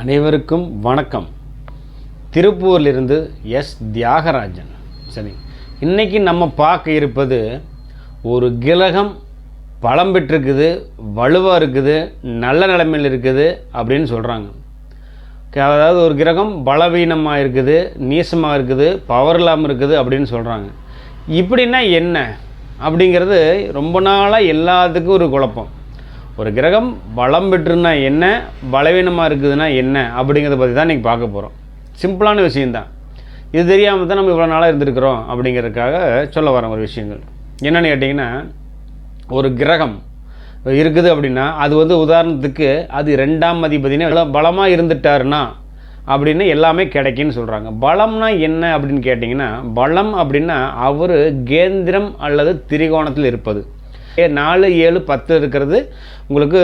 அனைவருக்கும் வணக்கம். திருப்பூர்லிருந்து எஸ். தியாகராஜன். சரி இன்றைக்கி நம்ம பார்க்க இருப்பது ஒரு கிரகம் பலம் பெற்றிருக்குது வலுவாக இருக்குது நல்ல நிலைமையில் இருக்குது அப்படின்னு சொல்கிறாங்க அதாவது ஒரு கிரகம் பலவீனமாக இருக்குது நீசமாக இருக்குது பவர் இல்லாமல் இருக்குது அப்படின்னு சொல்கிறாங்க இப்படின்னா என்ன அப்படிங்கிறது ரொம்ப நாளாக எல்லாத்துக்கும் ஒரு குழப்பம். ஒரு கிரகம் பலம் பெற்றுனா என்ன பலவீனமாக இருக்குதுன்னா என்ன அப்படிங்கிறத பற்றி தான் இன்றைக்கி பார்க்க போகிறோம் சிம்பிளான விஷயந்தான் இது தெரியாமல் தான் நம்ம இவ்வளோ நாளாக இருந்திருக்கிறோம் அப்படிங்கிறதுக்காக சொல்ல வரோம் ஒரு விஷயங்கள். என்னென்னு கேட்டிங்கன்னா ஒரு கிரகம் இருக்குது அப்படின்னா அது வந்து உதாரணத்துக்கு அது ரெண்டாம் அதிபதினா பலமாக இருந்துட்டாருன்னா அப்படின்னு எல்லாமே கிடைக்குன்னு சொல்கிறாங்க பலம்னா என்ன அப்படின்னு கேட்டிங்கன்னா பலம் அப்படின்னா அவர் கேந்திரம் அல்லது திரிகோணத்தில் இருப்பது. ஏ, நாலு ஏழு பத்து இருக்கிறது உங்களுக்கு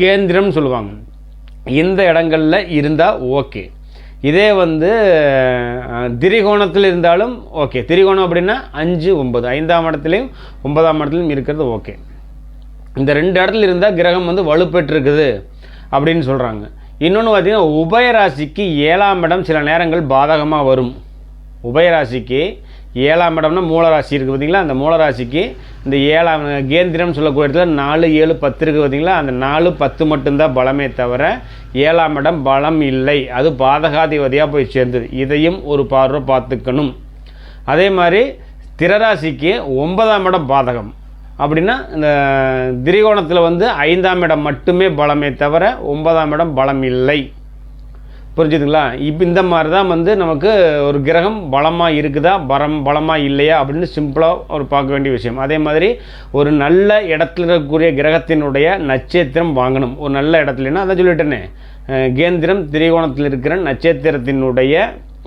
கேந்திரம்னு சொல்லுவாங்க. இந்த இடங்களில் இருந்தால் ஓகே. இதே வந்து திரிகோணத்தில் இருந்தாலும் ஓகே. திரிகோணம் அப்படின்னா அஞ்சு ஒம்பது ஐந்தாம் இடத்துலையும் ஒன்பதாம் இடத்துலையும் இருக்கிறது ஓகே. இந்த ரெண்டு இடத்துல இருந்தால் கிரகம் வந்து வலுப்பெற்றிருக்குது அப்படின்னு சொல்கிறாங்க இன்னொன்று பார்த்திங்கன்னா உபயராசிக்கு ஏழாம் இடம் சில நேரங்கள் பாதகமாக வரும். உபயராசிக்கு ஏழாம் இடம்னா மூலராசி இருக்குது பார்த்திங்களா அந்த மூலராசிக்கு இந்த ஏழாம் கேந்திரம் சொல்லக்கூடிய இடத்துல நாலு ஏழு பத்து இருக்குது பார்த்தீங்களா? அந்த நாலு பத்து மட்டும்தான் பலமே தவிர ஏழாம் இடம் பலம் இல்லை. அது பாதகாதிபதியாக போய் சேர்ந்தது. இதையும் ஒரு பார்வை பார்த்துக்கணும். அதே மாதிரி திரராசிக்கு ஒன்பதாம் இடம் பாதகம். அப்படின்னா இந்த திரிகோணத்தில் வந்து ஐந்தாம் இடம் மட்டுமே பலமே தவிர ஒன்பதாம் இடம் பலம் இல்லை. புரிஞ்சுதுங்களா? இப்போ இந்த மாதிரி தான் வந்து நமக்கு ஒரு கிரகம் பலமாக இருக்குதா? பலம் பலமாக இல்லையா? அப்படின்னு சிம்பிளாக ஒரு பார்க்க வேண்டிய விஷயம். அதே மாதிரி ஒரு நல்ல இடத்துல இருக்கக்கூடிய கிரகத்தினுடைய நட்சத்திரம் வாங்கணும். ஒரு நல்ல இடத்துலன்னா அதான் சொல்லிட்டேனே. கேந்திரம் திரிகோணத்தில் இருக்கிற நட்சத்திரத்தினுடைய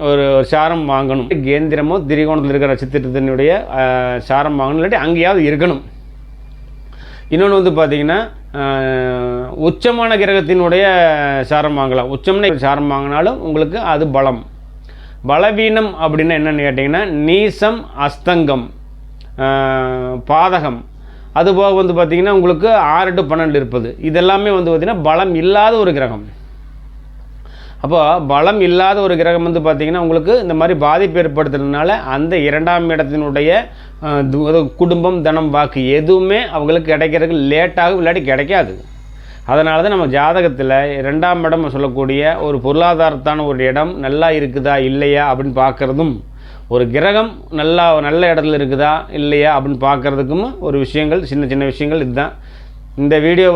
ஒரு சாரம் வாங்கணும். கேந்திரமோ திரிகோணத்தில் இருக்கிற நட்சத்திரத்தினுடைய சாரம் வாங்கணும். இல்லாட்டி அங்கேயாவது இருக்கணும். இன்னொன்று வந்து பார்த்திங்கன்னா உச்சமான கிரகத்தினுடைய சாரம் வாங்கலாம். உச்சம்னு சாரம் வாங்கினாலும் உங்களுக்கு அது பலம். பலவீனம் அப்படின்னா என்னென்னு கேட்டிங்கன்னா நீசம் அஸ்தங்கம் பாதகம். அதுபோக வந்து பார்த்திங்கன்னா உங்களுக்கு ஆறு டு பன்னெண்டு இருப்பது. இதெல்லாமே வந்து பார்த்திங்கன்னா பலம் இல்லாத ஒரு கிரகம். அப்போ பலம் இல்லாத ஒரு கிரகம் வந்து பார்த்திங்கன்னா உங்களுக்கு இந்த மாதிரி பாதிப்பு ஏற்படுத்துறதுனால அந்த இரண்டாம் இடத்தினுடைய குடும்பம் தனம் வாக்கு எதுவுமே அவங்களுக்கு கிடைக்கிறதுக்கு லேட்டாகும் இல்லாட்டி கிடைக்காது. அதனால தான் நம்ம ஜாதகத்தில் ரெண்டாம் இடம் சொல்லக்கூடிய ஒரு பொருளாதாரத்தான ஒரு இடம் நல்லா இருக்குதா இல்லையா அப்படின்னு பார்க்குறதும் ஒரு கிரகம் நல்லா நல்ல இடத்துல இருக்குதா இல்லையா அப்படின்னு பார்க்குறதுக்கும் ஒரு விஷயங்கள் சின்ன சின்ன விஷயங்கள் இதுதான். இந்த வீடியோ